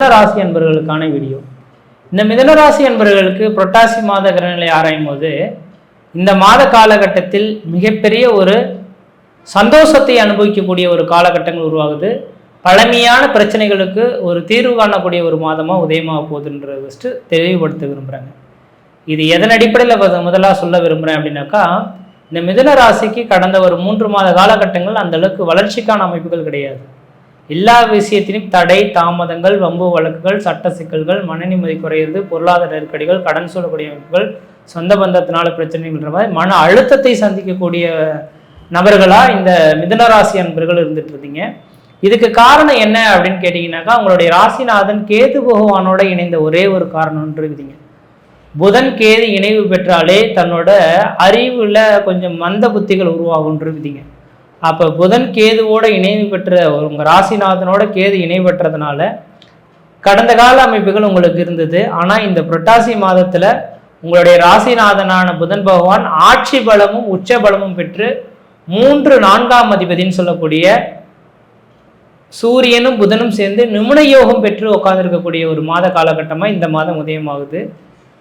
மிதனராசி அன்பர்களுக்கான வீடியோ இந்த மிதனராசி அன்பர்களுக்கு புரட்டாசி மாத கிரகநிலை ஆராயும் போது இந்த மாத காலகட்டத்தில் மிகப்பெரிய ஒரு சந்தோஷத்தை அனுபவிக்கக்கூடிய ஒரு காலகட்டங்கள் உருவாகுது. பழமையான பிரச்சனைகளுக்கு ஒரு தீர்வு காணக்கூடிய ஒரு மாதமாக உதயமாக போகுதுன்றத ஃபஸ்ட்டு தெளிவுபடுத்த விரும்புகிறாங்க இது எதன் அடிப்படையில் முதலாக சொல்ல விரும்புகிறேன் அப்படின்னாக்கா இந்த மிதன ராசிக்கு கடந்த ஒரு மூன்று மாத காலகட்டங்கள் அந்தளவுக்கு வளர்ச்சிக்கான அமைப்புகள் கிடையாது. எல்லா விஷயத்திலும் தடை தாமதங்கள் வம்பு வழக்குகள் சட்ட சிக்கல்கள் மன நிம்மதி குறையிறது பொருளாதார நெருக்கடிகள் கடன் சொல்லக்கூடிய அமைப்புகள் சொந்த பந்தத்தினால பிரச்சனைகள்ன்ற மாதிரி மன அழுத்தத்தை சந்திக்கக்கூடிய நபர்களா இந்த மிதனராசி அன்பர்கள் இருந்துட்டு இருந்தீங்க இதுக்கு காரணம் என்ன அப்படின்னு கேட்டிங்கனாக்கா உங்களுடைய ராசிநாதன் கேது பகவானோட இணைந்த ஒரே ஒரு காரணம்னு இருக்குதுங்க புதன் கேது இணைவு பெற்றாலே தன்னோட அறிவுல கொஞ்சம் மந்த புத்திகள் உருவாகும்னு இருக்குதுங்க அப்போ புதன் கேதுவோட இணைவு பெற்ற உங்கள் ராசிநாதனோட கேது இணை பெற்றதுனால கடந்த கால அமைப்புகள் உங்களுக்கு இருந்தது. ஆனால் இந்த புரட்டாசி மாதத்தில் உங்களுடைய ராசிநாதனான புதன் பகவான் ஆட்சி பலமும் உச்ச பலமும் பெற்று மூன்று நான்காம் அதிபதினு சொல்லக்கூடிய சூரியனும் புதனும் சேர்ந்து நிமுன யோகம் பெற்று உட்காந்துருக்கக்கூடிய ஒரு மாத காலகட்டமாக இந்த மாதம் உதயமாகுது.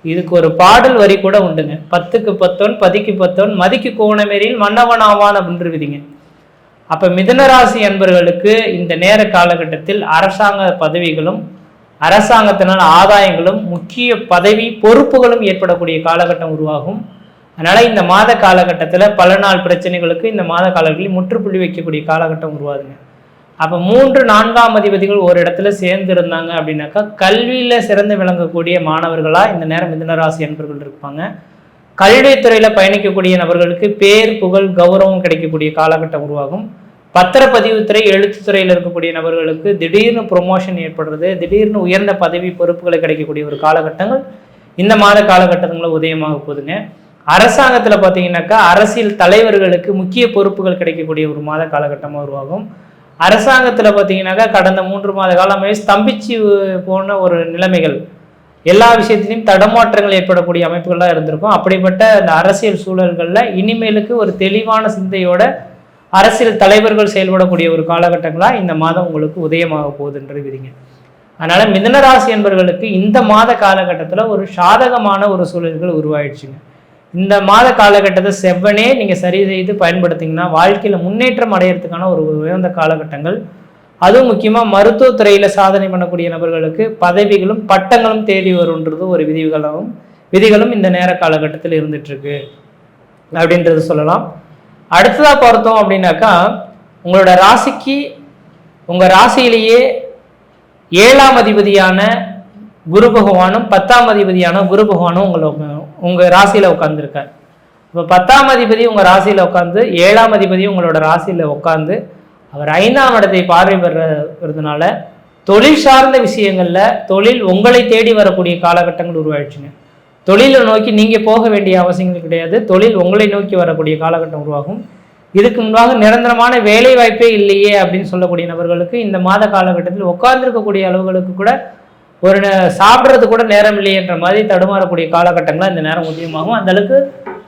இதுக்கு ஒரு பாடல் வரி கூட உண்டுங்க. பத்துக்கு பத்தோன் பதிக்கு பத்தோன் மதிக்கு கோணமேரியில் மன்னவனாவான் அப்படின்னு விதிங்க அப்போ மிதனராசி அன்பர்களுக்கு இந்த நேர காலகட்டத்தில் அரசாங்க பதவிகளும் அரசாங்கத்தினால் ஆதாயங்களும் முக்கிய பதவி பொறுப்புகளும் ஏற்படக்கூடிய காலகட்டம் உருவாகும். அதனால் இந்த மாத காலகட்டத்தில் பல நாள் பிரச்சனைகளுக்கு இந்த மாத காலங்களில் முற்றுப்புள்ளி வைக்கக்கூடிய காலகட்டம் உருவாதுங்க அப்போ மூன்று நான்காம் அதிபதிகள் ஒரு இடத்துல சேர்ந்து இருந்தாங்க அப்படின்னாக்கா கல்வியில் சிறந்து விளங்கக்கூடிய மாணவர்களாக இந்த நேரம் மிதனராசி அன்பர்கள் இருப்பாங்க. கல்வித்துறையில் பயணிக்கக்கூடிய நபர்களுக்கு பேர் புகழ் கௌரவம் கிடைக்கக்கூடிய காலகட்டம் உருவாகும். பத்திரப்பதிவுத்துறை எழுத்துத்துறையில் இருக்கக்கூடிய நபர்களுக்கு திடீர்னு ப்ரொமோஷன் ஏற்படுறது திடீர்னு உயர்ந்த பதவி பொறுப்புகளை கிடைக்கக்கூடிய ஒரு காலகட்டங்கள் இந்த மாத காலகட்டங்களில் உதயமாக போகுதுங்க. அரசாங்கத்தில் பார்த்தீங்கன்னாக்கா அரசியல் தலைவர்களுக்கு முக்கிய பொறுப்புகள் கிடைக்கக்கூடிய ஒரு மாத காலகட்டமாக உருவாகும். அரசாங்கத்தில் பார்த்தீங்கன்னாக்கா கடந்த மூன்று மாத காலமே ஸ்தம்பிச்சு போன ஒரு நிலைமைகள். எல்லா விஷயத்திலையும் தடமாற்றங்கள் ஏற்படக்கூடிய அமைப்புகள்லாம் இருந்திருக்கும். அப்படிப்பட்ட அந்த அரசியல் சூழல்களில் இனிமேலுக்கு ஒரு தெளிவான சிந்தையோட அரசியல் தலைவர்கள் செயல்படக்கூடிய ஒரு காலகட்டங்களாக இந்த மாதம் உங்களுக்கு உதயமாக போகுதுன்றது விதிங்க அதனால் மிதனராசி என்பவர்களுக்கு இந்த மாத காலகட்டத்தில் ஒரு சாதகமான ஒரு சூழல்கள் உருவாயிடுச்சுங்க. இந்த மாத காலகட்டத்தை செவ்வனே நீங்கள் சரி செய்து பயன்படுத்திங்கன்னா வாழ்க்கையில் முன்னேற்றம் அடையிறதுக்கான ஒரு உயர்ந்த காலகட்டங்கள் அதுவும் முக்கியமாக மருத்துவத்துறையில் சாதனை பண்ணக்கூடிய நபர்களுக்கு பதவிகளும் பட்டங்களும் தேடி வருன்றது ஒரு விதிகளும் விதிகளும் இந்த நேர காலகட்டத்தில் இருந்துகிட்ருக்கு அப்படின்றது சொல்லலாம். அடுத்ததாக பார்த்தோம் அப்படின்னாக்கா உங்களோட ராசிக்கு உங்கள் ராசியிலேயே ஏழாம் அதிபதியான குரு பகவானும் பத்தாம் அதிபதியான குரு பகவானும் உங்களை உங்கள் ராசியில் உட்காந்துருக்கார் இப்போ பத்தாம் அதிபதி உங்கள் ராசியில் உட்காந்து ஏழாம் அதிபதி உங்களோட ராசியில் உட்காந்து அவர் ஐந்தாம் இடத்தை பார்வை பெறதுனால தொழில் சார்ந்த விஷயங்களில் தொழில் உங்களை தேடி வரக்கூடிய காலகட்டங்கள் உருவாயிடுச்சுங்க. தொழிலை நோக்கி நீங்கள் போக வேண்டிய அவசியங்கள் கிடையாது. தொழில் உங்களை நோக்கி வரக்கூடிய காலகட்டம் உருவாகும். இதுக்கு முன்பாக நிரந்தரமான வேலை வாய்ப்பே இல்லையே அப்படின்னு சொல்லக்கூடிய நபர்களுக்கு இந்த மாத காலகட்டத்தில் உட்கார்ந்துருக்கக்கூடிய அளவுகளுக்கு கூட ஒரு சாப்பிட்றது கூட நேரம் இல்லையன்ற மாதிரி தடுமாறக்கூடிய காலகட்டங்களாக இந்த நேரம் உதயமாகும். அந்தளவுக்கு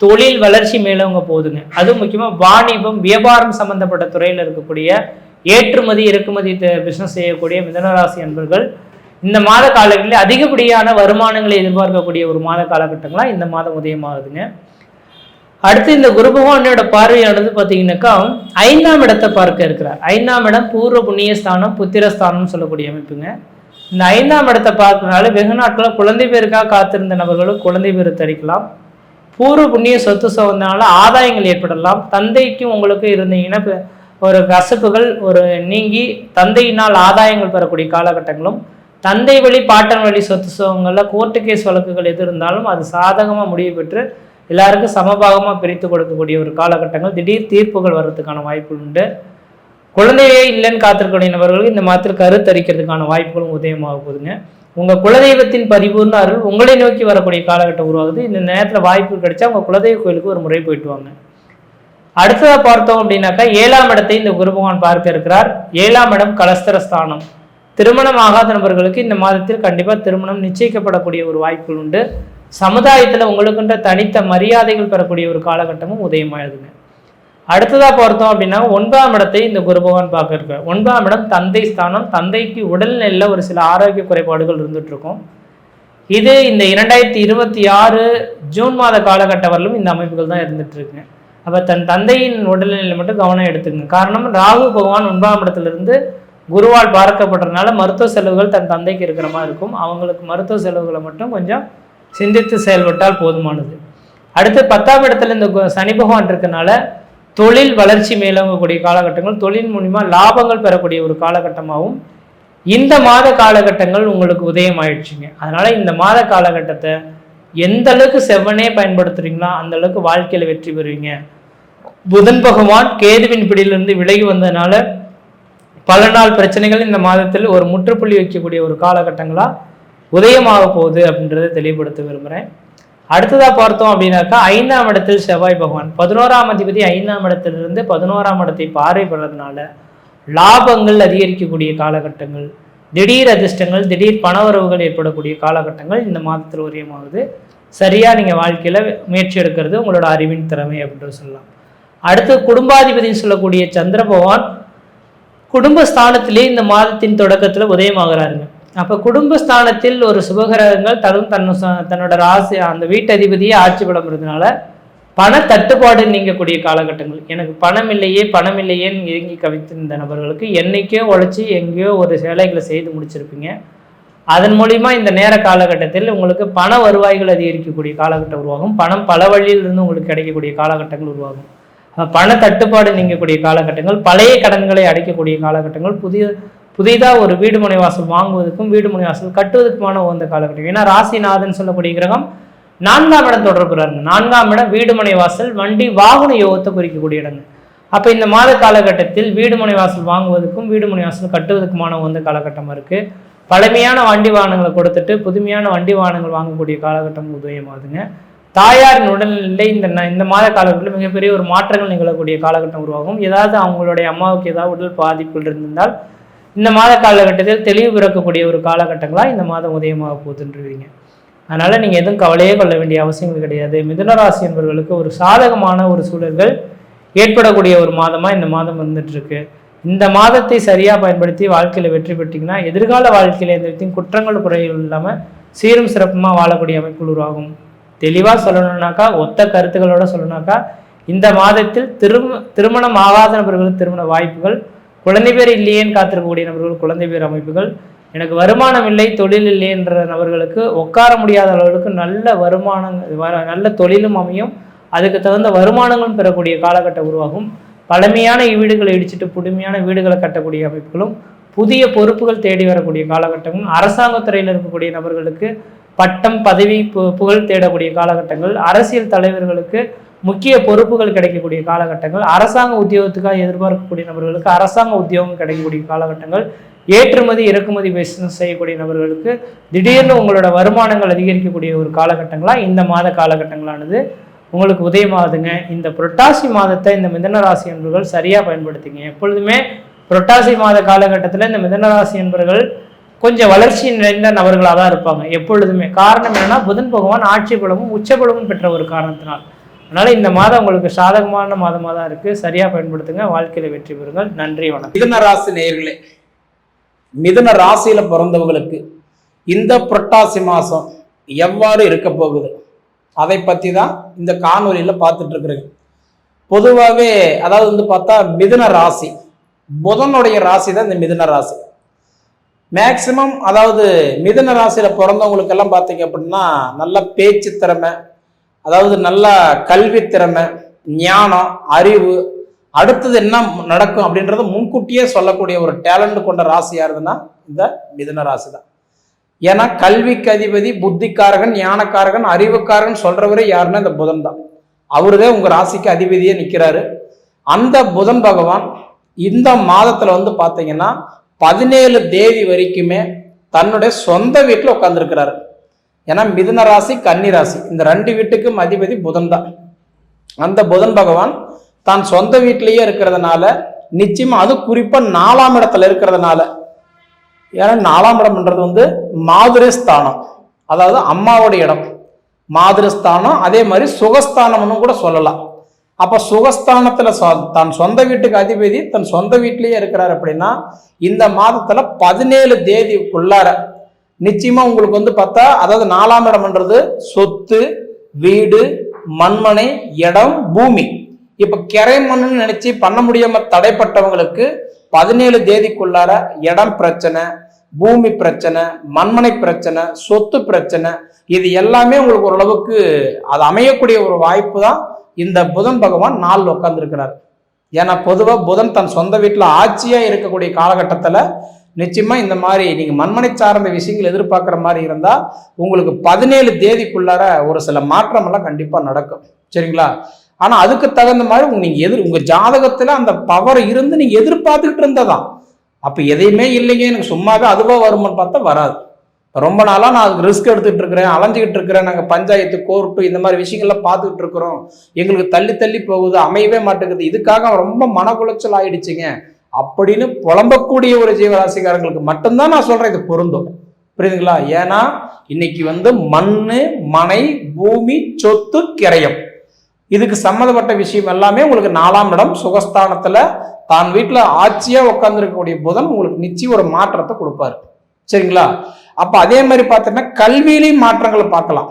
தொழில் வளர்ச்சி மேலவங்க போகுதுங்க. அதுவும் முக்கியமாக வாணிபம் வியாபாரம் சம்பந்தப்பட்ட துறையில் இருக்கக்கூடிய ஏற்றுமதி இறக்குமதி பிஸ்னஸ் செய்யக்கூடிய மிதனராசி அன்பர்கள் இந்த மாத காலங்களில் அதிகப்படியான வருமானங்களை எதிர்பார்க்கக்கூடிய ஒரு மாத காலகட்டங்களாக இந்த மாதம் உதயமாகுதுங்க. அடுத்து இந்த குரு பகவானோட பார்வையானது பார்த்தீங்கன்னாக்கா ஐந்தாம் இடத்தை பார்க்க இருக்கிறார். ஐந்தாம் இடம் பூர்வ புண்ணியஸ்தானம் புத்திரஸ்தானம்னு சொல்லக்கூடிய அமைப்புங்க. இந்த ஐந்தாம் இடத்தை பார்க்கறதுனால வெகு நாட்களில் குழந்தை பேருக்காக காத்திருந்த நபர்களும் குழந்தை பேரு தரிக்கலாம். பூர்வ புண்ணிய சொத்து சோதனால ஆதாயங்கள் ஏற்படலாம். தந்தைக்கும் உங்களுக்கு இனப்பு ஒரு கசப்புகள் ஒரு நீங்கி தந்தையினால் ஆதாயங்கள் பெறக்கூடிய காலகட்டங்களும் தந்தை வழி பாட்டன் வழி சொத்து சோகங்களில் கோர்ட்டு கேஸ் வழக்குகள் எது இருந்தாலும் அது சாதகமாக முடிவு பெற்று எல்லாருக்கும் சமபாகமாக பிரித்து கொடுக்கக்கூடிய ஒரு காலகட்டங்கள். திடீர் தீர்ப்புகள் வர்றதுக்கான வாய்ப்புகள் உண்டு. குழந்தையே இல்லைன்னு காத்திருக்கக்கூடிய நபர்களுக்கு இந்த மாதத்தில் கருத்தரிக்கிறதுக்கான வாய்ப்புகளும் உதயமாக போகுதுங்க. உங்கள் குலதெய்வத்தின் பரிபூர்ண அருள் உங்களை நோக்கி வரக்கூடிய காலகட்டம் உருவாகுது. இந்த நேரத்தில் வாய்ப்பு கிடைச்சா உங்கள் குலதெய்வ கோயிலுக்கு ஒரு முறை போயிட்டு வாங்க. அடுத்ததாக பார்த்தோம் அப்படின்னாக்கா ஏழாம் இடத்தை இந்த குரு பகவான் பார்க்க இருக்கிறார். ஏழாம் இடம் கலஸ்தரஸ்தானம். திருமணம் ஆகாத நபர்களுக்கு இந்த மாதத்தில் கண்டிப்பாக திருமணம் நிச்சயிக்கப்படக்கூடிய ஒரு வாய்ப்புகள் உண்டு. சமுதாயத்தில் உங்களுக்குன்ற தனித்த மரியாதைகள் பெறக்கூடிய ஒரு காலகட்டமும் உதயமாகுதுங்க அடுத்ததாக பார்த்தோம் அப்படின்னா ஒன்பதாம் இடத்தை இந்த குரு பகவான் பார்க்க ஒன்பதாம் இடம் தந்தை ஸ்தானம். தந்தைக்கு உடல்நிலையில் ஒரு சில ஆரோக்கிய குறைபாடுகள் இருந்துட்டு இருக்கும் இது இந்த இரண்டாயிரத்தி இருபத்தி ஆறு ஜூன் மாத காலகட்டம் வரலும் இந்த அமைப்புகள் தான் இருந்துட்டு அப்போ தன் தந்தையின் உடல்நிலையில மட்டும் கவனம் எடுத்துக்கங்க. காரணம் ராகு பகவான் ஒன்பதாம் இடத்துலேருந்து குருவால் பார்க்கப்படுறதுனால மருத்துவ செலவுகள் தன் தந்தைக்கு இருக்கிற மாதிரி இருக்கும். அவங்களுக்கு மருத்துவ செலவுகளை மட்டும் கொஞ்சம் சிந்தித்து செயல்பட்டால் போதுமானது. அடுத்து பத்தாம் இடத்துல இந்த கு- சனி பகவான் இருக்கனால தொழில் வளர்ச்சி மேலோங்கக்கூடிய காலகட்டங்கள் தொழில் மூலிமா லாபங்கள் பெறக்கூடிய ஒரு காலகட்டமாகவும் இந்த மாத காலகட்டங்கள் உங்களுக்கு உதயம் ஆயிடுச்சுங்க அதனால் இந்த மாத காலகட்டத்தை எந்த அளவுக்கு செவ்வனே பயன்படுத்துறீங்களோ அந்த அளவுக்கு வாழ்க்கையில் வெற்றி பெறுவீங்க. புதன் பகவான் கேதுவின் பிடியிலிருந்து விலகி வந்ததுனால பல நாள் பிரச்சனைகள் இந்த மாதத்தில் ஒரு முற்றுப்புள்ளி வைக்கக்கூடிய ஒரு காலகட்டங்களாக உதயமாக போகுது அப்படின்றத தெளிவுபடுத்த விரும்புகிறேன் அடுத்ததா பார்த்தோம் அப்படின்னாக்கா ஐந்தாம் இடத்தில் செவ்வாய் பகவான். பதினோராம் அதிபதி ஐந்தாம் இடத்திலிருந்து பதினோராம் இடத்தை பார்வைப்படுறதுனால லாபங்கள் அதிகரிக்கக்கூடிய காலகட்டங்கள் திடீர் அதிர்ஷ்டங்கள் திடீர் பணவரவுகள் ஏற்படக்கூடிய காலகட்டங்கள் இந்த மாதத்தில் உரியமாகுது. சரியாக நீங்கள் வாழ்க்கையில் முயற்சி எடுக்கிறது உங்களோட அறிவின் திறமை அப்படின்னு சொல்லலாம். அடுத்து குடும்பாதிபதினு சொல்லக்கூடிய சந்திர பகவான் குடும்பஸ்தானத்திலே இந்த மாதத்தின் தொடக்கத்தில் உதயமாகிறாருங்க. அப்போ குடும்பஸ்தானத்தில் ஒரு சுபகிரகங்கள் தரும் தன் தன்னோட ராசி அந்த வீட்டதிபதியே ஆட்சி பலம் இருந்தனால பண தட்டுப்பாடு நீங்கக்கூடிய காலகட்டங்கள். எனக்கு பணம் இல்லையே பணம் இல்லையேன்னு இயங்கி கவித்திருந்த நபர்களுக்கு என்னைக்கோ உழைச்சி எங்கேயோ ஒரு சேலைகளை செய்து முடிச்சிருப்பீங்க. அதன் மூலிமா இந்த நேர காலகட்டத்தில் உங்களுக்கு பண வருவாய்கள் அதிகரிக்கக்கூடிய காலகட்டம் உருவாகும். பணம் பல வழியிலிருந்து உங்களுக்கு கிடைக்கக்கூடிய காலகட்டங்கள் உருவாகும். பண தட்டுப்பாடு நீங்கக்கூடிய காலகட்டங்கள் பழைய கடன்களை அடைக்கக்கூடிய காலகட்டங்கள் புதிய புதிதாக ஒரு வீடு மனை வாசல் வாங்குவதற்கும் வீடு மனை வாசல் கட்டுவதற்குமான உகந்த காலகட்டம். ஏன்னா ராசிநாதன் சொல்லக்கூடிய கிரகம் நான்காம் இடம் தொடர்புறாருங்க நான்காம் இடம் வீடு மனை வாசல் வண்டி வாகன யோகத்தை குறிக்கக்கூடிய இடங்க. அப்போ இந்த மாத காலகட்டத்தில் வீடு மனை வாசல் வாங்குவதற்கும் வீடு மனை வாசல் கட்டுவதற்குமான உகந்த காலகட்டமாக இருக்குது பழமையான வண்டி வாகனங்களை கொடுத்துட்டு புதுமையான வண்டி வாகனங்கள் வாங்கக்கூடிய காலகட்டம் உதயமாகுதுங்க. தாயாரின் உடல்நிலை இந்த இந்த மாத காலகட்டத்தில் மிகப்பெரிய ஒரு மாற்றங்கள் நிகழக்கூடிய காலகட்டம் உருவாகும். ஏதாவது அவங்களுடைய அம்மாவுக்கு ஏதாவது உடல் பாதிப்புகள் இருந்திருந்தால் இந்த மாத காலகட்டத்தில் தெளிவு பிறக்கக்கூடிய ஒரு காலகட்டங்களாக இந்த மாதம் உதயமாக போகுதுன்றீங்க அதனால் நீங்கள் எதுவும் கவலையே கொள்ள வேண்டிய அவசியங்கள் கிடையாது. மிதுனராசி என்பவர்களுக்கு ஒரு சாதகமான ஒரு சூழல்கள் ஏற்படக்கூடிய ஒரு மாதமாக இந்த மாதம் இருந்துட்டு இந்த மாதத்தை சரியாக பயன்படுத்தி வாழ்க்கையில் வெற்றி பெற்றீங்கன்னா எதிர்கால வாழ்க்கையில் எந்த விதத்தையும் குற்றங்கள் குறைகள் இல்லாமல் சீரும் சிறப்புமாக வாழக்கூடிய அமைப்புகள் உருவாகும். தெளிவாக சொல்லணும்னாக்கா ஒத்த கருத்துக்களோட சொல்லணும்னாக்கா இந்த மாதத்தில் திரும திருமணம் ஆகாத நபர்களுக்கு திருமண வாய்ப்புகள் குழந்தை பேர் இல்லையேன்னு காத்திருக்கக்கூடிய நபர்கள் குழந்தை பேர் அமைப்புகள். எனக்கு வருமானம் இல்லை தொழில் இல்லைன்ற நபர்களுக்கு உட்கார முடியாத அளவுக்கு நல்ல வருமானம் வர- நல்ல தொழிலும் அமையும். அதுக்கு தகுந்த வருமானங்களும் பெறக்கூடிய காலகட்டம் உருவாகும். பழமையான வீடுகளை இடிச்சிட்டு புதுமையான வீடுகளை கட்டக்கூடிய அமைப்புகளும் புதிய பொறுப்புகள் தேடி வரக்கூடிய காலகட்டங்களும் அரசாங்கத் துறையில் இருக்கக்கூடிய நபர்களுக்கு பட்டம் பதவி பு- புகழ் தேடக்கூடிய காலகட்டங்கள் அரசியல் தலைவர்களுக்கு முக்கிய பொறுப்புகள் கிடைக்கக்கூடிய காலகட்டங்கள் அரசாங்க உத்தியோகத்துக்காக எதிர்பார்க்கக்கூடிய நபர்களுக்கு அரசாங்க உத்தியோகம் கிடைக்கக்கூடிய காலகட்டங்கள் ஏற்றுமதி இறக்குமதி பிசினஸ் செய்யக்கூடிய நபர்களுக்கு திடீர்னு உங்களோட வருமானங்கள் அதிகரிக்கக்கூடிய ஒரு காலகட்டங்களா இந்த மாத காலகட்டங்களானது? உங்களுக்கு உதயமாகுதுங்க. இந்த புரட்டாசி மாதத்தை இந்த மிதன ராசி சரியாக பயன்படுத்திங்க. எப்பொழுதுமே புரட்டாசி மாத காலகட்டத்தில் இந்த மிதன ராசி கொஞ்சம் வளர்ச்சி நிறைந்த நபர்களாக தான் இருப்பாங்க எப்பொழுதுமே. காரணம் என்னன்னா புதன் பகவான் ஆட்சி பலமும் உச்ச பலமும் பெற்ற ஒரு காரணத்தினால். அதனால இந்த மாதம் உங்களுக்கு சாதகமான மாதமாக தான் இருக்கு. சரியா பயன்படுத்துங்க. வாழ்க்கையில வெற்றி பெறுங்கள். நன்றி வணக்கம். மிதன ராசி நேர்களே மிதுன ராசியில பிறந்தவங்களுக்கு இந்த புரட்டாசி மாதம் எவ்வாறு இருக்க போகுது? அதை பற்றி தான் இந்த காணொலியில் பார்த்துட்ருக்குறேங்க பொதுவாகவே அதாவது வந்து பார்த்தா மிதுன ராசி புதனுடைய ராசி தான் இந்த மிதுன ராசி. மேக்சிமம் அதாவது மிதுன ராசியில் பிறந்தவங்களுக்கெல்லாம் பார்த்தீங்க அப்படின்னா நல்ல பேச்சு திறமை அதாவது நல்ல கல்வி திறமை ஞானம் அறிவு அடுத்தது என்ன நடக்கும் அப்படின்றத முன்கூட்டியே சொல்லக்கூடிய ஒரு டேலண்ட் கொண்ட ராசி யாருதுன்னா இந்த மிதுன ராசி தான் ஏன்னா கல்விக்கு அதிபதி புத்திக்காரகன் ஞானக்காரகன் அறிவுக்காரகன் சொல்றவரே யாருன்னா இந்த புதன் தான். அவருதான் உங்க ராசிக்கு அதிபதியே நிற்கிறாரு அந்த புதன் பகவான் இந்த மாதத்துல வந்து பாத்தீங்கன்னா பதினேழு தேதி வரைக்குமே தன்னுடைய சொந்த வீட்டில் உட்காந்துருக்கிறாரு ஏன்னா மிதுன ராசி கன்னி ராசி. இந்த ரெண்டு வீட்டுக்கும் அதிபதி புதன் தான். அந்த புதன் பகவான் தான் சொந்த வீட்டிலேயே இருக்கிறதுனால நிச்சயமா அது குறிப்பாக நாலாம் இடத்துல இருக்கிறதுனால. ஏன்னா நாலாம் இடம்ன்றது வந்து மாதிரி ஸ்தானம் அதாவது அம்மாவோட இடம். மாதிரி ஸ்தானம் அதே மாதிரி சுகஸ்தானம்னு கூட சொல்லலாம். அப்போ சுகஸ்தானத்தில் சொ- தன் சொந்த வீட்டுக்கு அதிபதி தன் சொந்த வீட்டிலேயே இருக்கிறார் அப்படின்னா இந்த மாதத்தில் பதினேழு தேதிக்குள்ளார நிச்சயமா உங்களுக்கு வந்து பார்த்தா அதாவது நாலாம் இடம்ன்றது சொத்து வீடு மண்மனை இடம் பூமி. இப்ப கரை மண்ணுன்னு நினைச்சு பண்ண முடியாம தடைப்பட்டவங்களுக்கு பதினேழு தேதிக்குள்ளார இடம் பிரச்சனை பூமி பிரச்சனை மண்மனை பிரச்சனை சொத்து பிரச்சனை இது எல்லாமே உங்களுக்கு ஓரளவுக்கு அது அமையக்கூடிய ஒரு வாய்ப்பு தான் இந்த புதன் பகவான் நாள் உட்காந்துருக்கிறார் ஏன்னா பொதுவாக புதன் தன் சொந்த வீட்டில் ஆட்சியாக இருக்கக்கூடிய காலகட்டத்தில் நிச்சயமாக இந்த மாதிரி நீங்கள் மண்மனை சார்ந்த விஷயங்கள் எதிர்பார்க்குற மாதிரி இருந்தால் உங்களுக்கு பதினேழு தேதிக்குள்ளார ஒரு சில மாற்றமெல்லாம் கண்டிப்பாக நடக்கும். சரிங்களா? ஆனால் அதுக்கு தகுந்த மாதிரி நீங்கள் எதிர் உங்கள் ஜாதகத்தில் அந்த பவர் இருந்து நீங்கள் எதிர்பார்த்துக்கிட்டு இருந்ததான். அப்போ எதையுமே இல்லைங்க எனக்கு சும்மாவே அதுவாக வருமான்னு பார்த்தா வராது. ரொம்ப நாளாக நான் அதுக்கு ரிஸ்க் எடுத்துகிட்டு இருக்கிறேன் அலைஞ்சிக்கிட்டு இருக்கிறேன் நாங்கள் பஞ்சாயத்து கோர்ட்டு இந்த மாதிரி விஷயங்கள்லாம் பார்த்துக்கிட்டு இருக்கிறோம். எங்களுக்கு தள்ளி தள்ளி போகுது அமையவே மாட்டேங்குது. இதுக்காக ரொம்ப மன உளைச்சல் ஆயிடுச்சுங்க. அப்படின்னு புலம்பக்கூடிய ஒரு ஜீவராசிக்காரங்களுக்கு மட்டும்தான் நான் சொல்றேன் இது பொருந்தும். புரியுதுங்களா? ஏன்னா இன்னைக்கு வந்து மண் மனை பூமி சொத்து கிரயம். இதுக்கு சம்மந்தப்பட்ட விஷயம் எல்லாமே உங்களுக்கு நாலாம் இடம் சுகஸ்தானத்தில் தான் வீட்டில் ஆட்சியாக உட்காந்துருக்கக்கூடிய புதன் உங்களுக்கு நிச்சயம் ஒரு மாற்றத்தை கொடுப்பாரு. சரிங்களா? அப்போ அதே மாதிரி பார்த்தீங்கன்னா கல்வியிலையும் மாற்றங்களை பார்க்கலாம்.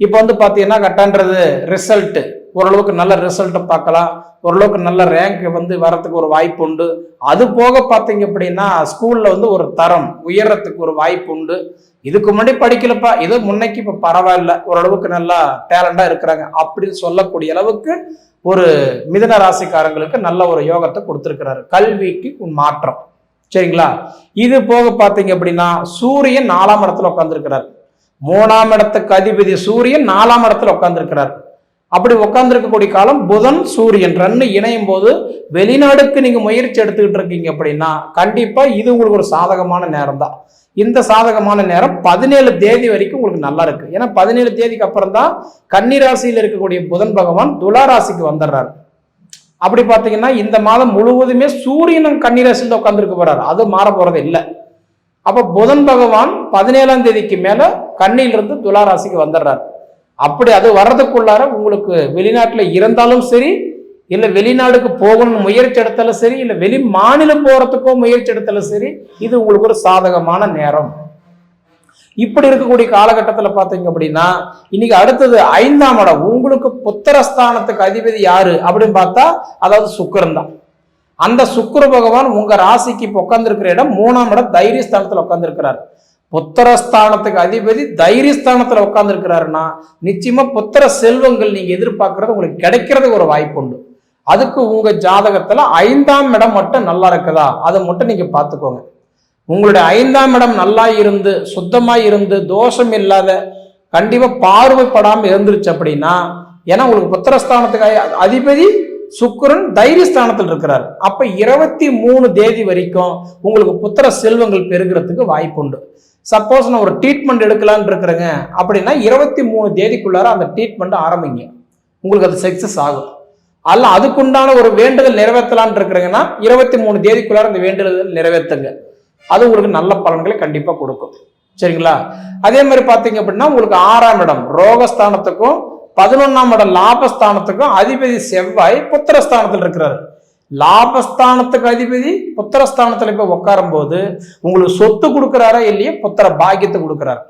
இப்போ வந்து பார்த்தீங்கன்னா கட்டன்றது ரிசல்ட்டு ஓரளவுக்கு நல்ல ரிசல்ட்டை பார்க்கலாம். ஓரளவுக்கு நல்ல ரேங்க் வந்து வரத்துக்கு ஒரு வாய்ப்பு உண்டு. அது போக பார்த்தீங்க அப்படின்னா ஸ்கூலில் வந்து ஒரு தரம் உயர்றதுக்கு ஒரு வாய்ப்பு உண்டு. இதுக்கு முன்னாடி படிக்கலப்பா. ஏதோ முன்னைக்கு இப்போ பரவாயில்ல. ஓரளவுக்கு நல்லா டேலண்டாக இருக்கிறாங்க. அப்படின்னு சொல்லக்கூடிய அளவுக்கு ஒரு மிதன ராசிக்காரங்களுக்கு நல்ல ஒரு யோகத்தை கொடுத்துருக்கிறாரு. கல்விக்கு மாற்றம். சரிங்களா? இது போக பார்த்தீங்க அப்படின்னா சூரியன் நாலாம் இடத்துல உட்காந்துருக்கிறார் மூணாம் இடத்துக்கு அதிபதி சூரியன் நாலாம் இடத்துல உட்காந்துருக்கிறார் அப்படி உட்காந்துருக்கக்கூடிய காலம் புதன் சூரியன். ரெண்டு இணையும் போது வெளிநாடுக்கு நீங்கள் முயற்சி எடுத்துக்கிட்டு இருக்கீங்க அப்படின்னா கண்டிப்பாக இது உங்களுக்கு ஒரு சாதகமான நேரம் தான் இந்த சாதகமான நேரம் பதினேழு தேதி வரைக்கும் உங்களுக்கு நல்லா இருக்கு. ஏன்னா பதினேழு தேதிக்கு அப்புறம் தான் கன்னிராசியில் இருக்கக்கூடிய புதன் பகவான் துலா ராசிக்கு வந்துடுறாரு. அப்படி பார்த்தீங்கன்னா இந்த மாதம் முழுவதுமே சூரியனும் கன்னிராசியில் உட்காந்துருக்க போறாரு. அது மாற போறது இல்லை. அப்போ புதன் பகவான் பதினேழாம் தேதிக்கு மேலே கண்ணிலிருந்து துலா ராசிக்கு வந்துடுறாரு. அப்படி அது வர்றதுக்குள்ளார உங்களுக்கு வெளிநாட்டுல இருந்தாலும் சரி இல்லை வெளிநாடுக்கு போகணும்னு முயற்சி எடுத்தாலும் சரி இல்லை வெளி மாநிலம் போறதுக்கோ முயற்சி எடுத்தாலும் சரி இது உங்களுக்கு ஒரு சாதகமான நேரம். இப்படி இருக்கக்கூடிய காலகட்டத்துல பார்த்தீங்க அப்படின்னா இன்னைக்கு அடுத்தது ஐந்தாம் இடம். உங்களுக்கு புத்திரஸ்தானத்துக்கு அதிபதி யாரு அப்படின்னு பார்த்தா அதாவது சுக்கரன் தான். அந்த சுக்கர பகவான் உங்க ராசிக்கு இப்போ உட்கார்ந்துருக்கிற இடம் மூணாம் இடம் தைரியஸ்தானத்துல உட்காந்துருக்கிறார் புத்திரஸ்தானத்துக்கு அதிபதி தைரியஸ்தானத்தில் உட்காந்துருக்கிறாருன்னா நிச்சயமாக புத்திர செல்வங்கள் நீங்கள் எதிர்பார்க்கறது உங்களுக்கு கிடைக்கிறதுக்கு ஒரு வாய்ப்பு உண்டு. அதுக்கு உங்கள் ஜாதகத்தில் ஐந்தாம் இடம் மட்டும் நல்லா இருக்குதா? அதை மட்டும் நீங்கள் பார்த்துக்கோங்க. உங்களுடைய ஐந்தாம் இடம் நல்லா இருந்து சுத்தமாக இருந்து தோஷம் இல்லாத கண்டிப்பாக பார்வைப்படாமல் இருந்துருச்சு அப்படின்னா ஏன்னா உங்களுக்கு புத்திரஸ்தானத்துக்கு அதிபதி சுக்கரன் தைரியஸ்தானத்தில் இருக்கிறார். அப்ப இருபத்தி மூணு தேதி வரைக்கும் உங்களுக்கு புத்திர செல்வங்கள் பெருகிறதுக்கு வாய்ப்புண்டு சப்போஸ் நான் ஒரு ட்ரீட்மெண்ட் எடுக்கலான் இருக்கிறேங்க. அப்படின்னா இருபத்தி மூணு தேதிக்குள்ளார அந்த ட்ரீட்மெண்ட் ஆரம்பிங்க. உங்களுக்கு அது சக்சஸ் ஆகும். அல்ல அதுக்குண்டான ஒரு வேண்டுதல் நிறைவேற்றலான் இருக்கிறீங்கன்னா இருபத்தி மூணு தேதிக்குள்ளார அந்த வேண்டுதல் நிறைவேற்றுங்க. அது உங்களுக்கு நல்ல பலன்களை கண்டிப்பாக கொடுக்கும். சரிங்களா? அதே மாதிரி பார்த்தீங்க அப்படின்னா உங்களுக்கு ஆறாம் இடம் ரோகஸ்தானத்துக்கும் பதினொன்றாம் இடம் லாபஸ்தானத்துக்கும் அதிபதி செவ்வாய் புத்திரஸ்தானத்தில் இருக்கிறாரு. லாபஸ்தானத்துக்கு அதிபதி புத்திரஸ்தானத்தில் போய் உட்காரும் போது உங்களுக்கு சொத்து கொடுக்குறாரா இல்லையே புத்திர பாக்கியத்தை கொடுக்குறாரு.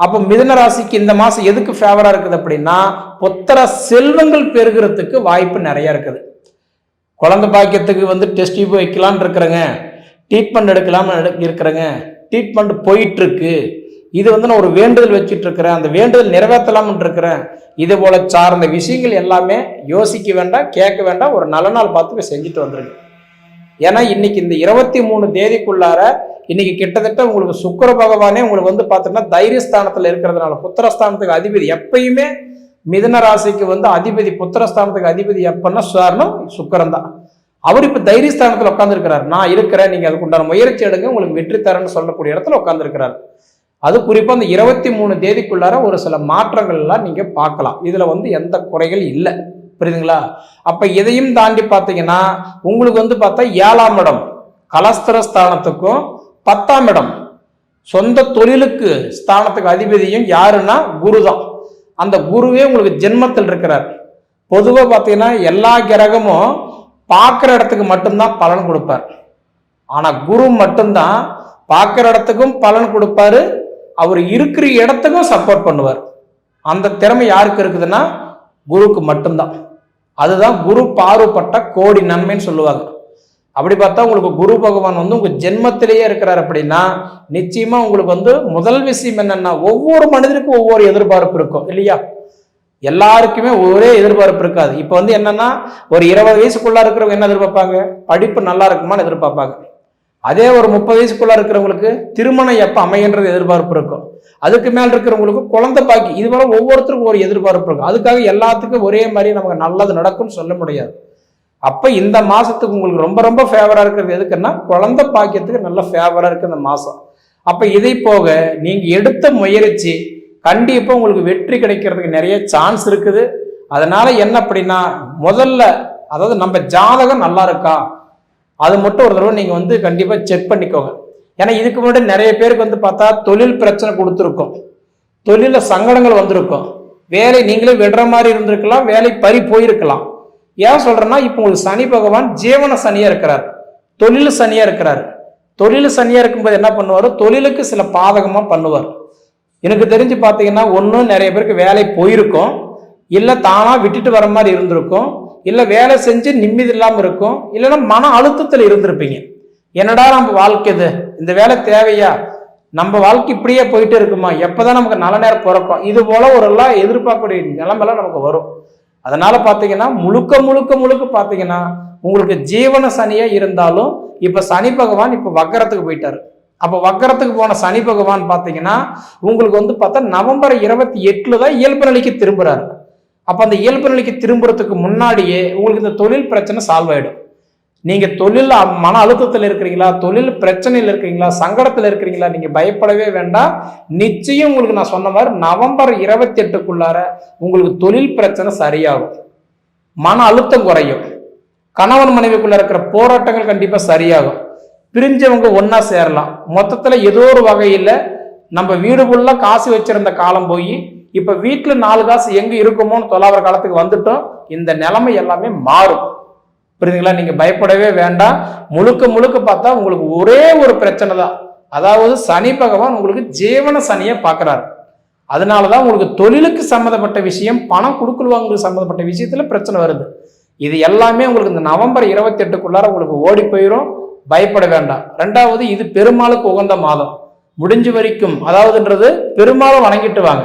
அப்போ மிதுன ராசிக்கு இந்த மாதம் எதுக்கு ஃபேவராக இருக்குது அப்படின்னா புத்திர செல்வங்கள் பெருகிறதுக்கு வாய்ப்பு நிறைய இருக்குது. குழந்தை பாக்கியத்துக்கு வந்து டெஸ்ட் டியூப் வைக்கலான்னு இருக்கிறேங்க ட்ரீட்மெண்ட் எடுக்கலாம்னு எடு- இருக்கிறேங்க ட்ரீட்மெண்ட் போயிட்டுருக்கு இது வந்து நான் ஒரு வேண்டுதல் வச்சுட்டு இருக்கிறேன் அந்த வேண்டுதல் நிறைவேற்றலாம்னு இருக்கிறேன் இது போல சார்ந்த விஷயங்கள் எல்லாமே யோசிக்க வேண்டாம் கேட்க வேண்டாம் ஒரு நல்ல நாள் பார்த்து செஞ்சுட்டு வந்துருங்க. ஏன்னா இன்னைக்கு இந்த இருபத்தி மூணு தேதிக்குள்ளார இன்னைக்கு கிட்டத்தட்ட உங்களுக்கு சுக்கிர பகவானே உங்களுக்கு வந்து பார்த்தீங்கன்னா தைரியஸ்தானத்தில் இருக்கிறதுனால புத்திரஸ்தானத்துக்கு அதிபதி எப்பயுமே மிதன ராசிக்கு வந்து அதிபதி புத்திரஸ்தானத்துக்கு அதிபதி எப்பன்னா சுவர்ணம் சுக்கரம் தான். அவர் இப்போ தைரியஸ்தானத்தில் உட்காந்துருக்கிறார் நான் இருக்கிறேன் நீங்கள் அதுக்குண்டான முயற்சி எடுங்க உங்களுக்கு வெற்றி தரேன்னு சொல்லக்கூடிய இடத்துல உட்காந்துருக்கிறார் அது குறிப்பாக அந்த இருபத்தி மூணு தேதிக்குள்ளார ஒரு சில மாற்றங்கள்லாம் நீங்கள் பார்க்கலாம். இதில் வந்து எந்த குறைகள் இல்லை. புரியுதுங்களா? அப்போ இதையும் தாண்டி பார்த்தீங்கன்னா உங்களுக்கு வந்து பார்த்தா ஏழாம் இடம் கலஸ்திர ஸ்தானத்துக்கும் பத்தாம் இடம் சொந்த தொழிலுக்கு ஸ்தானத்துக்கு அதிபதியும் யாருன்னா குரு தான் அந்த குருவே உங்களுக்கு ஜென்மத்தில் இருக்கிறார். பொதுவாக பார்த்தீங்கன்னா எல்லா கிரகமும் பார்க்குற இடத்துக்கு மட்டும்தான் பலன் கொடுப்பார். ஆனால் குரு மட்டும்தான் பார்க்குற இடத்துக்கும் பலன் கொடுப்பாரு அவர் இருக்கிற இடத்துக்கும் சப்போர்ட் பண்ணுவார். அந்த திறமை யாருக்கு இருக்குதுன்னா குருவுக்கு மட்டும்தான். அதுதான் குரு பார்வைப்பட்ட கோடி நன்மைன்னு சொல்லுவாங்க. அப்படி பார்த்தா உங்களுக்கு குரு பகவான் வந்து உங்க ஜென்மத்திலேயே இருக்கிறார் அப்படின்னா நிச்சயமா உங்களுக்கு வந்து முதல் விஷயம் என்னன்னா ஒவ்வொரு மனிதருக்கும் ஒவ்வொரு எதிர்பார்ப்பு இருக்கும் இல்லையா? எல்லாருக்குமே ஒரே எதிர்பார்ப்பு இருக்காது. இப்போ வந்து என்னன்னா ஒரு இருபது வயசுக்குள்ளே இருக்கிறவங்க என்ன எதிர்பார்ப்பாங்க? படிப்பு நல்லா இருக்குமான்னு எதிர்பார்ப்பாங்க. அதே ஒரு முப்பது வயசுக்குள்ளே இருக்கிறவங்களுக்கு திருமணம் எப்போ அமையன்றது எதிர்பார்ப்பு இருக்கும். அதுக்கு மேல் இருக்கிறவங்களுக்கு குழந்தை பாக்கி இது போல ஒவ்வொருத்தருக்கும் ஒரு எதிர்பார்ப்பு இருக்கும். அதுக்காக எல்லாத்துக்கும் ஒரே மாதிரி நமக்கு நல்லது நடக்கும்னு சொல்ல முடியாது. அப்போ இந்த மாதத்துக்கு உங்களுக்கு ரொம்ப ரொம்ப ஃபேவராக இருக்கிறது எதுக்குன்னா குழந்தை பாக்கியத்துக்கு நல்ல ஃபேவராக இருக்குது இந்த மாதம் அப்போ இதை போக நீங்கள் எடுத்த முயற்சி கண்டிப்பாக உங்களுக்கு வெற்றி கிடைக்கிறதுக்கு நிறைய சான்ஸ் இருக்குது. அதனால் என்ன அப்படின்னா முதல்ல அதாவது நம்ம ஜாதகம் நல்லா இருக்கா? அது மட்டும் ஒரு தடவை நீங்கள் வந்து கண்டிப்பாக செக் பண்ணிக்கோங்க. ஏன்னா இதுக்கு முன்னாடி நிறைய பேருக்கு வந்து பார்த்தா தொழில் பிரச்சனை கொடுத்துருக்கோம். தொழிலில் சங்கடங்கள் வந்திருக்கும். வேலை நீங்களே விடுற மாதிரி இருந்திருக்கலாம் வேலை பறி போயிருக்கலாம். ஏன் சொல்கிறேன்னா இப்போ உங்களுக்கு சனி பகவான் ஜீவன சனியாக இருக்கிறார். தொழில் சனியாக இருக்கிறார். தொழில் சனியாக இருக்கும்போது என்ன பண்ணுவார்? தொழிலுக்கு சில பாதகமாக பண்ணுவார். எனக்கு தெரிஞ்சு பார்த்தீங்கன்னா ஒன்றும் நிறைய பேருக்கு வேலை போயிருக்கும். இல்லை தானாக விட்டுட்டு வர மாதிரி இருந்திருக்கும். இல்லை வேலை செஞ்சு நிம்மதி இல்லாமல் இருக்கும் இல்லைன்னா மன அழுத்தத்தில் இருந்திருப்பீங்க. என்னடா நம்ம வாழ்க்கை இது? இந்த வேலை தேவையா? நம்ம வாழ்க்கை இப்படியே போயிட்டு இருக்குமா? எப்போதான் நமக்கு நல்ல நேரம் பிறக்கும்? இது போல ஒரு எல்லாம் எதிர்பார்க்கக்கூடிய நிலைமைலாம் நமக்கு வரும். அதனால பார்த்தீங்கன்னா முழுக்க முழுக்க முழுக்க பார்த்தீங்கன்னா உங்களுக்கு ஜீவன சனியாக இருந்தாலும் இப்போ சனி பகவான் இப்போ வக்கரத்துக்கு போயிட்டாரு. அப்போ வக்கரத்துக்கு போன சனி பகவான் பார்த்தீங்கன்னா உங்களுக்கு வந்து பார்த்தா நவம்பர் இருபத்தி எட்டில் தான் இயல்பு நிலைக்கு திரும்புறாரு. அப்போ அந்த இயல்பு நிலைக்கு திரும்புறதுக்கு முன்னாடியே உங்களுக்கு இந்த தொழில் பிரச்சனை சால்வ் ஆயிடும். நீங்கள் தொழில் மன அழுத்தத்தில் இருக்கிறீங்களா? தொழில் பிரச்சனையில் இருக்கிறீங்களா? சங்கடத்தில் இருக்கிறீங்களா? நீங்கள் பயப்படவே வேண்டாம். நிச்சயம் உங்களுக்கு நான் சொன்ன மாதிரி நவம்பர் இருபத்தி எட்டுக்குள்ளார உங்களுக்கு தொழில் பிரச்சனை சரியாகும். மன அழுத்தம் குறையும். கணவன் மனைவிக்குள்ள இருக்கிற போராட்டங்கள் கண்டிப்பாக சரியாகும். பிரிஞ்சவங்க ஒன்றா சேரலாம். மொத்தத்தில் ஏதோ ஒரு வகையில் நம்ம வீடு ஃபுல்லாக காசு வச்சிருந்த காலம் போய் இப்ப வீட்டுல நாலு காசு எங்க இருக்குமோன்னு தொலாவர காலத்துக்கு வந்துட்டோம். இந்த நிலைமை எல்லாமே மாறும். புரியுதுங்களா? நீங்க பயப்படவே வேண்டாம். முழுக்க முழுக்க பார்த்தா உங்களுக்கு ஒரே ஒரு பிரச்சனை தான். அதாவது சனி பகவான் உங்களுக்கு ஜீவன சனியை பார்க்கறாரு. அதனாலதான் உங்களுக்கு தொழிலுக்கு சம்மந்தப்பட்ட விஷயம் பணம் கொடுக்கலுவாங்க சம்மந்தப்பட்ட விஷயத்துல பிரச்சனை வருது. இது எல்லாமே உங்களுக்கு இந்த நவம்பர் இருபத்தி எட்டுக்குள்ளார உங்களுக்கு ஓடி போயிடும் பயப்பட வேண்டாம். ரெண்டாவது இது பெருமாளுக்கு உகந்த மாதம். முடிஞ்ச வரைக்கும் அதாவதுன்றது பெருமாளும் வணங்கிட்டு வாங்க.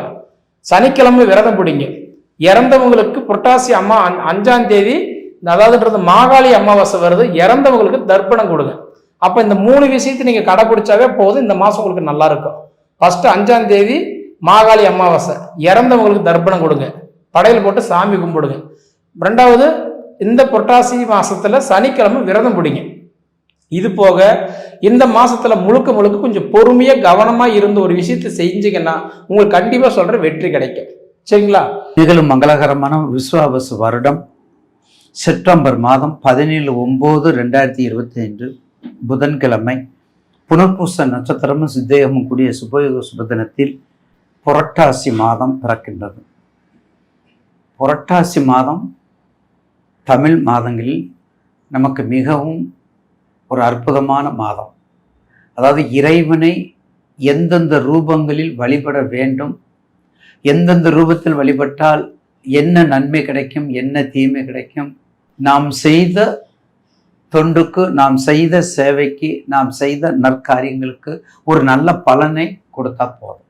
சனிக்கிழமை விரதம் பிடிங்க. இறந்தவங்களுக்கு புரட்டாசி அம்மா அஞ்- அஞ்சாம் தேதி அதாவதுன்றது மாகாளி அமாவாசை வருது இறந்தவங்களுக்கு தர்ப்பணம் கொடுங்க. அப்போ இந்த மூணு விஷயத்தை நீங்கள் கடைபிடிச்சாவே போதும் இந்த மாதம் உங்களுக்கு நல்லா இருக்கும். ஃபஸ்ட்டு அஞ்சாம் தேதி மாகாளி அமாவாசை இறந்தவங்களுக்கு தர்ப்பணம் கொடுங்க. படையல் போட்டு சாமி கும்பிடுங்க. ரெண்டாவது இந்த புரட்டாசி மாதத்தில் சனிக்கிழமை விரதம் பிடிங்க. இது போக இந்த மாசத்துல முழுக்க முழுக்க கொஞ்சம் பொறுமையா கவனமா இருந்து ஒரு விஷயத்தை செஞ்சீங்கன்னா உங்களுக்கு கண்டிப்பா சொல்ற வெற்றி கிடைக்கும். சரிங்களா? நிகழும் மங்களகரமான விஸ்வாபசு வருடம் செப்டம்பர் மாதம் பதினேழு ஒம்பது ரெண்டாயிரத்தி இருபத்தி ஐந்து புதன்கிழமை புனர்பூச நட்சத்திரமும் சித்தேகமும் கூடிய சுபயோக சுபதினத்தில் புரட்டாசி மாதம் பிறக்கின்றது. புரட்டாசி மாதம் தமிழ் மாதங்களில் நமக்கு மிகவும் ஒரு அற்புதமான மாதம். அதாவது இறைவனை எந்தெந்த ரூபங்களில் வழிபட வேண்டும் எந்தெந்த ரூபத்தில் வழிபட்டால் என்ன நன்மை கிடைக்கும் என்ன தீமை கிடைக்கும் நாம் செய்த தொண்டுக்கு நாம் செய்த சேவைக்கு நாம் செய்த நற்காரியங்களுக்கு ஒரு நல்ல பலனை கொடுத்தா போதும்.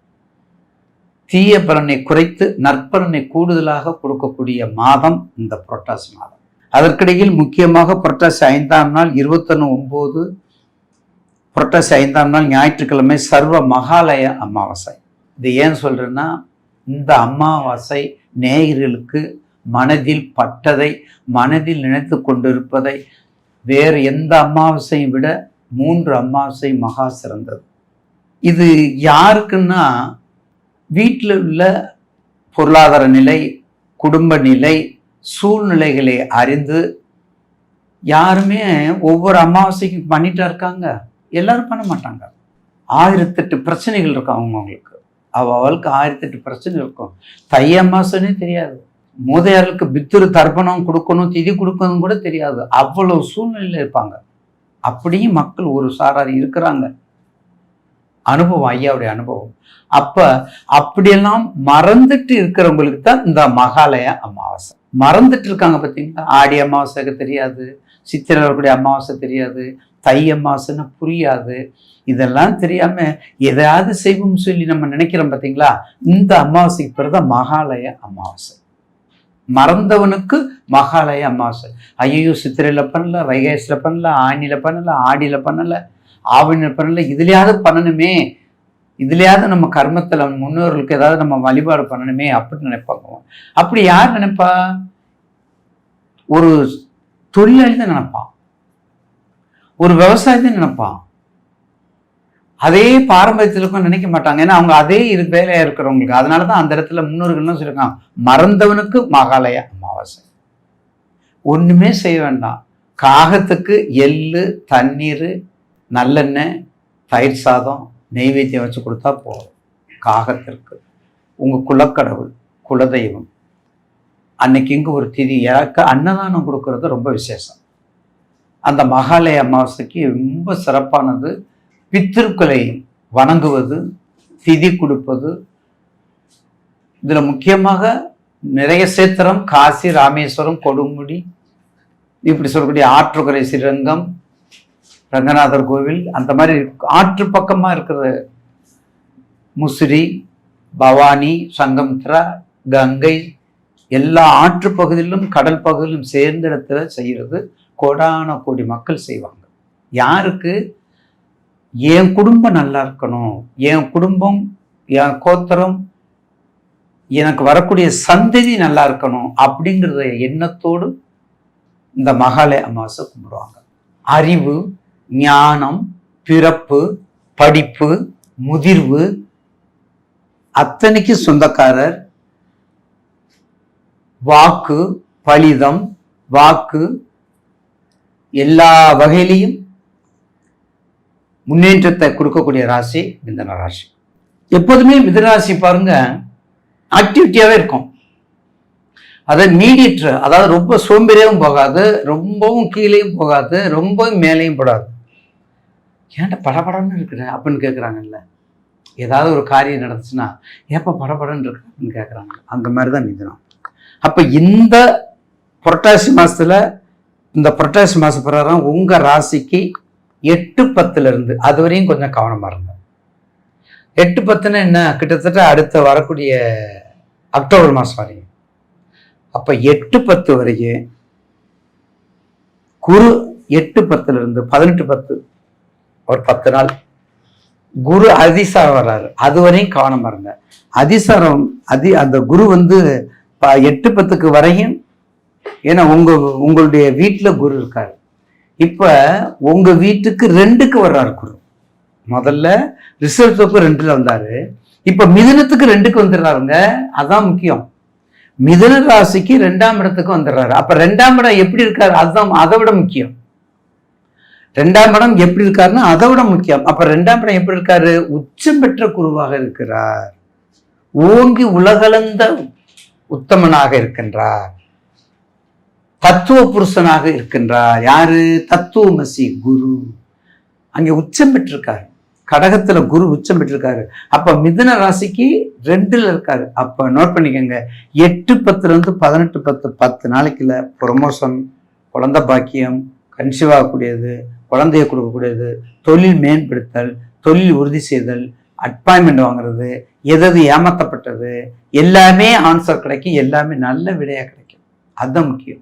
தீய பலனை குறைத்து நற்பலனை கூடுதலாக கொடுக்கக்கூடிய மாதம் இந்த புரட்டாசி மாதம். அதற்கிடையில் முக்கியமாக புரட்டாசி ஐந்தாம் நாள் இருபத்தொன்று ஒம்பது புரட்டாசி ஐந்தாம் நாள் ஞாயிற்றுக்கிழமை சர்வ மகாலய அமாவாசை. இது ஏன் சொல்றேன்னா இந்த அமாவாசை நேயர்களுக்கு மனதில் பட்டதை மனதில் நினைத்து கொண்டிருப்பதை வேறு எந்த அமாவாசையும் விட மூன்று அமாவாசை மகா சிறந்தது. இது யாருக்குன்னா வீட்டில் உள்ள பொருளாதார நிலை குடும்ப நிலை சூழ்நிலைகளை அறிந்து யாருமே ஒவ்வொரு அமாவாசைக்கும் பண்ணிட்டா இருக்காங்க. எல்லாரும் பண்ண மாட்டாங்க. ஆயிரத்தெட்டு பிரச்சனைகள் இருக்கும் அவங்கவுங்களுக்கு அவளுக்கு ஆயிரத்தெட்டு பிரச்சனைகள் இருக்கும். தை அமாவாசைன்னே தெரியாது. மூதையாருக்கு பித்துரு தர்ப்பணம் கொடுக்கணும் திதி கொடுக்கணும் கூட தெரியாது. அவ்வளவு சூழ்நிலையில் இருப்பாங்க. அப்படியும் மக்கள் ஒரு சாரார் இருக்கிறாங்க. அனுபவம் ஐயாவுடைய அனுபவம். அப்போ அப்படியெல்லாம் மறந்துட்டு இருக்கிறவங்களுக்கு தான் இந்த மகாலய அமாவாசை. மறந்துட்டு இருக்காங்க பார்த்தீங்களா ஆடி அமாவாசைக்கு தெரியாது சித்திரை வரக்கூடிய அமாவாசை தெரியாது தை அமாவாசைன்னு புரியாது. இதெல்லாம் தெரியாம எதையாவது செய்வோம்னு சொல்லி நம்ம நினைக்கிறோம் பார்த்தீங்களா இந்த அமாவாசைக்கு பிறகு தான் மகாலய அமாவாசை. மறந்தவனுக்கு மகாலய அமாவாசை. ஐயோ சித்திரையில் பண்ணல வைகாசியில் பண்ணல ஆணியில் பண்ணல ஆடியில் பண்ணல ஆவணியில் பண்ணல இதுலையாவது பண்ணணுமே. இதுலயாவது நம்ம கர்மத்துல முன்னோர்களுக்கு ஏதாவது நம்ம வழிபாடு பண்ணணுமே அப்படின்னு நினைப்பாங்க. அப்படி யார் நினைப்பா? ஒரு தொழிலாளி தான் நினைப்பான். ஒரு விவசாயி தான் நினைப்பான். அதே பாரம்பரியத்திலும் நினைக்க மாட்டாங்க. ஏன்னா அவங்க அதே இரு வேலையா இருக்கிறவங்களுக்கு. அதனால தான் அந்த இடத்துல முன்னோர்கள்லாம் சொல்லியிருக்காங்க மறந்தவனுக்கு மகாலய அமாவாசை. ஒண்ணுமே செய்ய வேண்டாம். காகத்துக்கு எள்ளு தண்ணீர் நல்லெண்ணெய் தயிர் சாதம் நெய்வேத்தியம் வச்சு கொடுத்தா போதும். காகத்திற்கு. உங்கள் குலக்கடவுள் குலதெய்வம். அன்னைக்கு இங்கே ஒரு திதி யாருக்கு அன்னதானம் கொடுக்கறது ரொம்ப விசேஷம். அந்த மகாலய அமாவாசைக்கு ரொம்ப சிறப்பானது. பித்திருக்களை வணங்குவது திதி கொடுப்பது. இதில் முக்கியமாக நிறைய சேத்திரம் காசி ராமேஸ்வரம் கொடுமுடி இப்படி சொல்லக்கூடிய ஆற்றுக்கரை ஸ்ரீரங்கம் ரங்கநாதர் கோவில் அந்த மாதிரி ஆற்று பக்கமாக இருக்கிற முசிறி பவானி சங்கமித்ரா கங்கை எல்லா ஆற்று பகுதியிலும் கடல் பகுதியிலும் சேர்ந்த இடத்துல செய்கிறது கோடான கோடி மக்கள் செய்வாங்க. யாருக்கு? என் குடும்பம் நல்லா இருக்கணும். என் குடும்பம் என் கோத்தரம் எனக்கு வரக்கூடிய சந்ததி நல்லா இருக்கணும் அப்படிங்கிறத எண்ணத்தோடு இந்த மகாலய அமாவாசை கும்பிடுவாங்க. அறிவு ஞானம் பிறப்பு படிப்பு முதிர்வு. அத்தனைக்கு சொந்தக்காரர். வாக்கு பலிதம் வாக்கு. எல்லா வகையிலையும் முன்னேற்றத்தை கொடுக்கக்கூடிய ராசி மிதன ராசி. எப்போதுமே மிதன ராசி பாருங்க ஆக்டிவிட்டியாவே இருக்கும். அதை மீடியேட்டர் அதாவது ரொம்ப சோம்பேறியாகவும் போகாது ரொம்பவும் கீழேயும் போகாது ரொம்பவும் மேலேயும் போடாது. ஏன்டா படபடன்னு இருக்கிற அப்படின்னு கேட்குறாங்கல்ல ஏதாவது ஒரு காரியம் நடந்துச்சுன்னா ஏப்பா படபடன்னு இருக்கு அப்படின்னு கேட்குறாங்க அந்த மாதிரி தான் மிதனம் அப்போ இந்த புரட்டாசி மாசத்துல இந்த புரட்டாசி மாச பிரகாரம் உங்க ராசிக்கு எட்டு பத்துல இருந்து அது வரையும் கொஞ்சம் கவனமா இருங்க எட்டு பத்துன்னா என்ன? கிட்டத்தட்ட அடுத்த வரக்கூடிய அக்டோபர் மாசம் வரையும். அப்ப எட்டு பத்து வரையும் குரு எட்டு பத்துல இருந்து பதினெட்டு பத்து ஒரு பத்து நாள். குரு அதிசாரம் வர்றாரு. அது வரையும் கவனமா அதிசாரம் அதி அந்த குரு வந்து ப- எட்டு பத்துக்கு வரையும் ஏன்னா உங்க உங்களுடைய வீட்டுல குரு இருக்காரு. இப்ப உங்க வீட்டுக்கு ரெண்டுக்கு வர்றாரு குரு. முதல்ல ரிசர்வ் ரெண்டுல வந்தாரு. இப்ப மிதனத்துக்கு ரெண்டுக்கு வந்துடுறாருங்க. அதான் முக்கியம். மிதுன ராசிக்கு ரெண்டாம் இடத்துக்கு வந்துடுறாரு. அப்ப ரெண்டாம் இடம் எப்படி இருக்காரு? அதுதான் அதை விட முக்கியம். ரெண்டாம் படம் எப்படி இருக்காருன்னா அதை விட முக்கியம். அப்ப ரெண்டாம் படம் எப்படி இருக்காரு? உச்சம் பெற்ற குருவாக இருக்கிறார். ஓங்கி உலகலந்த உத்தமனாக இருக்கின்றார். தத்துவ புருஷனாக இருக்கின்றார். யாரு? தத்துவமசி குரு. அங்கே உச்சம் பெற்றிருக்காரு. கடகத்துல குரு உச்சம் பெற்றிருக்காரு. அப்ப மிதுன ராசிக்கு ரெண்டுல இருக்காரு. அப்ப நோட் பண்ணிக்கோங்க. எட்டு பத்துல இருந்து பதினெட்டு பத்து பத்து நாளைக்குள்ள ப்ரொமோஷன் குழந்த பாக்கியம் கன்சீவ் ஆகக்கூடியது குழந்தைய கொடுக்கக்கூடியது தொழில் மேம்படுத்தல் தொழில் உறுதி செய்தல் அப்பாயின்மெண்ட் வாங்குறது எதது ஏமாத்தப்பட்டது எல்லாமே ஆன்சர் கிடைக்கும் எல்லாமே நல்ல விடையாக கிடைக்கும். அதுதான் முக்கியம்.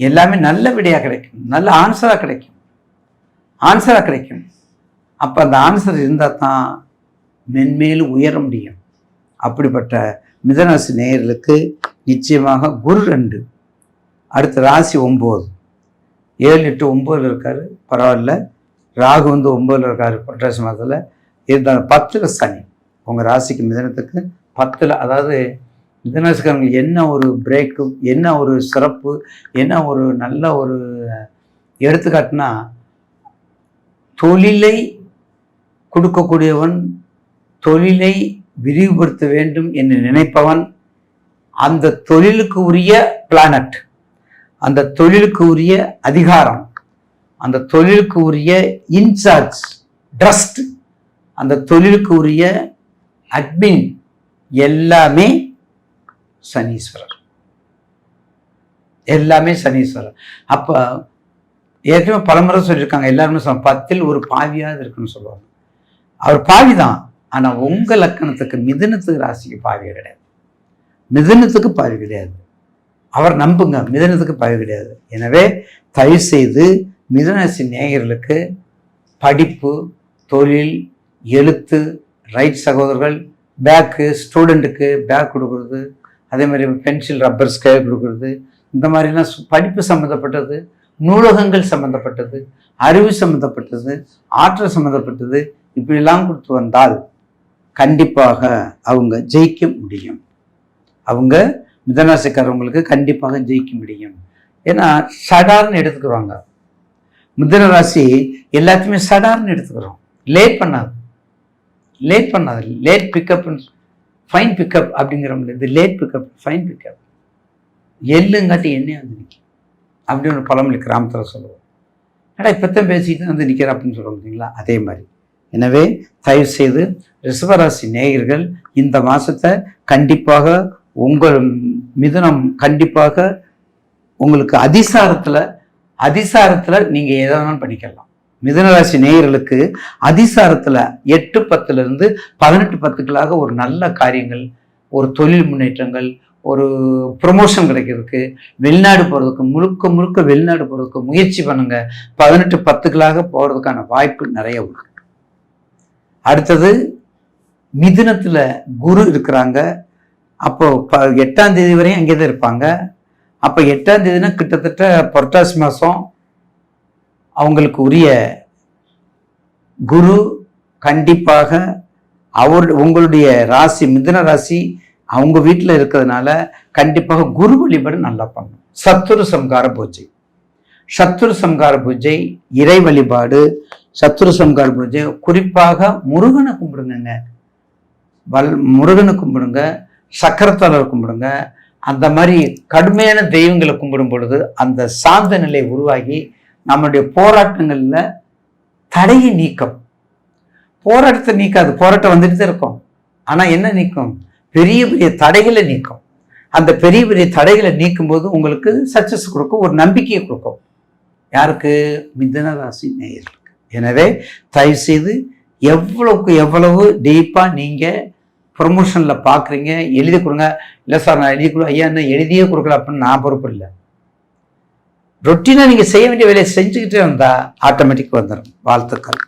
எல்லாமே நல்ல விடையாக கிடைக்கும். நல்ல ஆன்சராக கிடைக்கும். ஆன்சராக கிடைக்கும். அப்போ அந்த ஆன்சர் இருந்தால் தான் மென்மேலும் உயர முடியும். அப்படிப்பட்ட மிதராசி நேயர்களுக்கு நிச்சயமாக குரு ரெண்டு அடுத்த ராசி ஒம்பது ஏழு எட்டு ஒம்பதில் இருக்கார். பரவாயில்ல. ராகு வந்து ஒம்பதில் இருக்கார். புரட்டாசி மாதத்தில். இருந்தாலும் பத்தில் சனி. உங்கள் ராசிக்கு மிதனத்துக்கு பத்தில் அதாவது மிதனராசிக்காரங்களுக்கு என்ன ஒரு பிரேக்கு என்ன ஒரு சிறப்பு என்ன ஒரு நல்ல ஒரு எடுத்துக்காட்டுனா தொழிலை கொடுக்கக்கூடியவன் தொழிலை விரிவுபடுத்த வேண்டும் என்று நினைப்பவன் அந்த தொழிலுக்கு உரிய பிளானட் அந்த தொழிலுக்கு உரிய அதிகாரம் அந்த தொழிலுக்கு உரிய இன்சார்ஜ் ட்ரஸ்ட் அந்த தொழிலுக்கு உரிய அட்மின் எல்லாமே சனீஸ்வரர். எல்லாமே சனீஸ்வரர். அப்போ ஏற்கனவே பலமுறை சொல்லியிருக்காங்க எல்லாருமே சொல்ல பத்தில் ஒரு பாவியாவது இருக்குன்னு சொல்லுவாங்க. அவர் பாவி தான் உங்கள் லக்கணத்துக்கு மிதுனத்துக்கு ராசிக்கு பாவி கிடையாது. மிதுனத்துக்கு பாவி கிடையாது. அவர் நம்புங்க மிதனத்துக்கு பாவி கிடையாது. எனவே தயவு செய்து மிதுனராசி நேயர்களுக்கு படிப்பு தொழில் எழுத்து ரைட் சகோதரர்கள் பேக்கு ஸ்டூடெண்ட்டுக்கு பேக் கொடுக்குறது அதே மாதிரி பென்சில் ரப்பர் ஸ்கேல் கொடுக்குறது இந்த மாதிரிலாம் படிப்பு சம்மந்தப்பட்டது நூலகங்கள் சம்மந்தப்பட்டது அறிவு சம்மந்தப்பட்டது ஆற்றல் சம்மந்தப்பட்டது இப்படிலாம் கொடுத்து வந்தால் கண்டிப்பாக அவங்க ஜெயிக்க முடியும். அவங்க மிதனராசிக்காரவங்களுக்கு கண்டிப்பாக ஜெயிக்க முடியும். ஏன்னா சடார்னு எடுத்துக்கிறாங்க மிதன ராசி எல்லாத்தையுமே சடார்னு எடுத்துக்கிறோம். லேட் பண்ணாது. லேட் பண்ணாது. லேட் பிக்கப் ஃபைன் பிக்கப் அப்படிங்கிறோம்ல இது லேட் பிக்கப் ஃபைன் பிக்கப் எள்ளுங்காட்டி எண்ணெய் வந்து நிற்கும் அப்படின்னு ஒரு பழமொழி கிராமத்தில் சொல்லுவோம் ஆனால் இப்போத்தான் பேசிட்டு வந்து நிற்கிற அப்படின்னு சொல்ல பார்த்தீங்களா? அதே மாதிரி. எனவே தயவு செய்து ரிஷபராசி நேயர்கள் இந்த மாதத்தை கண்டிப்பாக உங்கள் மிதுனம் கண்டிப்பாக உங்களுக்கு அதிசாரத்தில் அதிசாரத்தில் நீங்கள் எதை வேணாலும் பண்ணிக்கலாம். மிதனராசி நேயர்களுக்கு அதிசாரத்தில் எட்டு பத்துலேருந்து பதினெட்டு பத்துக்களாக ஒரு நல்ல காரியங்கள் ஒரு தொழில் முன்னேற்றங்கள் ஒரு ப்ரொமோஷன் கிடைக்கிறதுக்கு வெளிநாடு போகிறதுக்கு முழுக்க முழுக்க வெளிநாடு போகிறதுக்கு முயற்சி பண்ணுங்கள் பதினெட்டு பத்துக்களாக போகிறதுக்கான வாய்ப்பு நிறைய உண்டு. அடுத்தது மிதினத்தில் குரு இருக்கிறாங்க. அப்போ ப எட்டாம் தேதி வரையும் அங்கே தான் இருப்பாங்க. அப்போ எட்டாம் தேதினா கிட்டத்தட்ட புரட்டாசி மாதம் அவங்களுக்கு உரிய குரு கண்டிப்பாக அவர் உங்களுடைய ராசி மிதன ராசி அவங்க வீட்டில் இருக்கிறதுனால கண்டிப்பாக குரு வழிபாடு நல்லா பண்ணும். சத்துரு சம்கார பூஜை. சத்துரு சம்கார பூஜை இறை வழிபாடு சத்துரு சம்கார பூஜை குறிப்பாக முருகனை கும்பிடுங்க வல் முருகனை கும்பிடுங்க. சக்கரத்தாளர் கும்பிடுங்க. அந்த மாதிரி கடுமையான தெய்வங்களை கும்பிடும் பொழுது அந்த சாந்த நிலை உருவாகி நம்மளுடைய போராட்டங்களில் தடையை நீக்கம். போராட்டத்தை நீக்காது. போராட்டம் வந்துட்டு தான் இருக்கும். ஆனால் என்ன நீக்கும்? பெரிய பெரிய தடைகளை நீக்கும். அந்த பெரிய பெரிய தடைகளை நீக்கும் போது உங்களுக்கு சக்சஸ் கொடுக்கும். ஒரு நம்பிக்கையை கொடுக்கும். யாருக்கு? மிதன ராசி நேயர்களுக்கு. எனவே தயவுசெய்து எவ்வளவுக்கு எவ்வளவு டீப்பாக நீங்கள் ப்ரொமோஷனில் பார்க்குறீங்க எழுதி கொடுங்க. இல்லை சார் நான் எழுதி கொடு ஐயா என்ன எழுதியே கொடுக்கல அப்படின்னு நான் பொறுப்பு இல்லை. ரொட்டீனாக நீங்கள் செய்ய வேண்டிய வேலையை செஞ்சுக்கிட்டே வந்தால் ஆட்டோமேட்டிக் வந்துடும் வாழ்த்துக்கள்.